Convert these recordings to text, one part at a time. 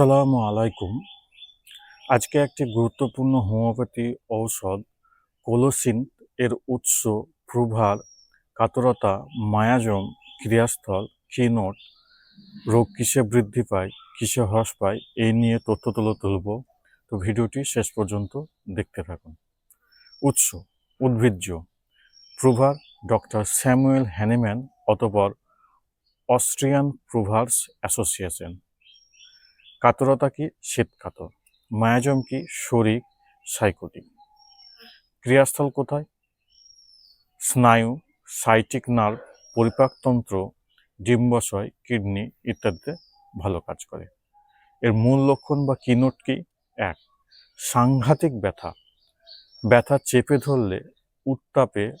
আসসালামু আলাইকুম। আজকে একটি গুরুত্বপূর্ণ হোমিওপ্যাথি ঔষধ কোলোসিন এর উৎস প্রভার, কাতরতা, মায়াজম, ক্রিয়াস্থল, কিনোট, রোগ কিসে বৃদ্ধি পায়, কিসে হ্রাস পায়, এই নিয়ে তথ্য তুলে তুলব। তো ভিডিওটি শেষ পর্যন্ত দেখতে থাকুন। উৎস, উদ্ভিজ্জ, প্রভার ডক্টর স্যামুয়েল হ্যানিম্যান অতপর অস্ট্রিয়ান প্রভার্স অ্যাসোসিয়েশন। কাতরতা কি? শীতকাতর মায়াজম কি? শরিক সাইকোটিক। ক্রিয়াস্থল কোথায়? স্নায়ু, সাইটিক নার্ভ পরিপাকতন্ত্র ডিম্বাশয়, কিডনি ইত্যাদিতে ভালো কাজ করে। এর মূল লক্ষণ বা কিনোট কি? এক, সাংঘাতিক ব্যথা। ব্যথা চেপে ধরলে, উত্তাপে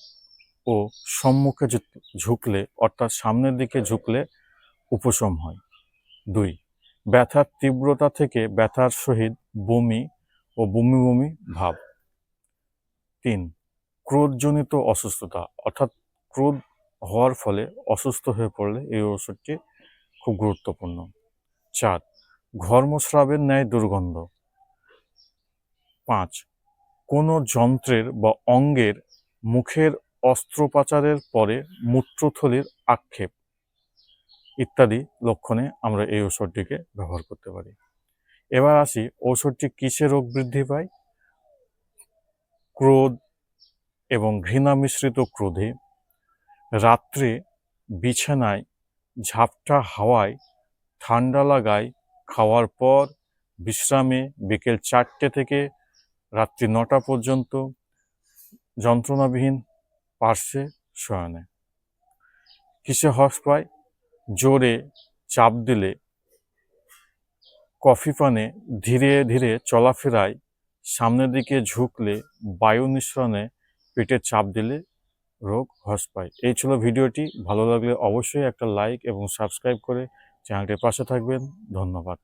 ও সম্মুখে ঝুঁকলে, অর্থাৎ সামনের দিকে ঝুঁকলে উপশম হয়। দুই ব্যথার তীব্রতা থেকে ব্যথার সহিত বমি ও বমি বমি ভাব। তিন, ক্রোধজনিত অসুস্থতা, অর্থাৎ ক্রোধ হওয়ার ফলে অসুস্থ হয়ে পড়লে এই ওষুধটি খুব গুরুত্বপূর্ণ। চার, ঘর্মস্রাবের ন্যায় দুর্গন্ধ। পাঁচ, কোনো যন্ত্রের বা অঙ্গের মুখের অস্ত্রোপচারের পরে মূত্রথলির আক্ষেপ। ইত্যাদি লক্ষণে আমরা এই ওষুধটিকে ব্যবহার করতে পারি। এবার আসি, ঔষধটি কিসে রোগ বৃদ্ধি পায়? ক্রোধ এবং ঘৃণা মিশ্রিত ক্রোধে। রাত্রে বিছানায় ঝাপটা হাওয়ায় ঠান্ডা লাগায় খাওয়ার পর বিশ্রামে বিকেল চারটে থেকে রাত্রি নটা পর্যন্ত যন্ত্রণাবিহীন পার্শ্বে শয়নে। কিসে হ্রাস পায়? জোরে চাপ দিলে কফি পানে ধীরে ধীরে চলাফেরায় সামনের দিকে ঝুঁকলে বায়ু নিঃসরণে পেটে চাপ দিলে রোগ হ্রাস পায়। এই ছিল ভিডিওটি। ভালো লাগলে অবশ্যই একটা লাইক এবং সাবস্ক্রাইব করে চ্যানেলটির পাশে থাকবেন। ধন্যবাদ।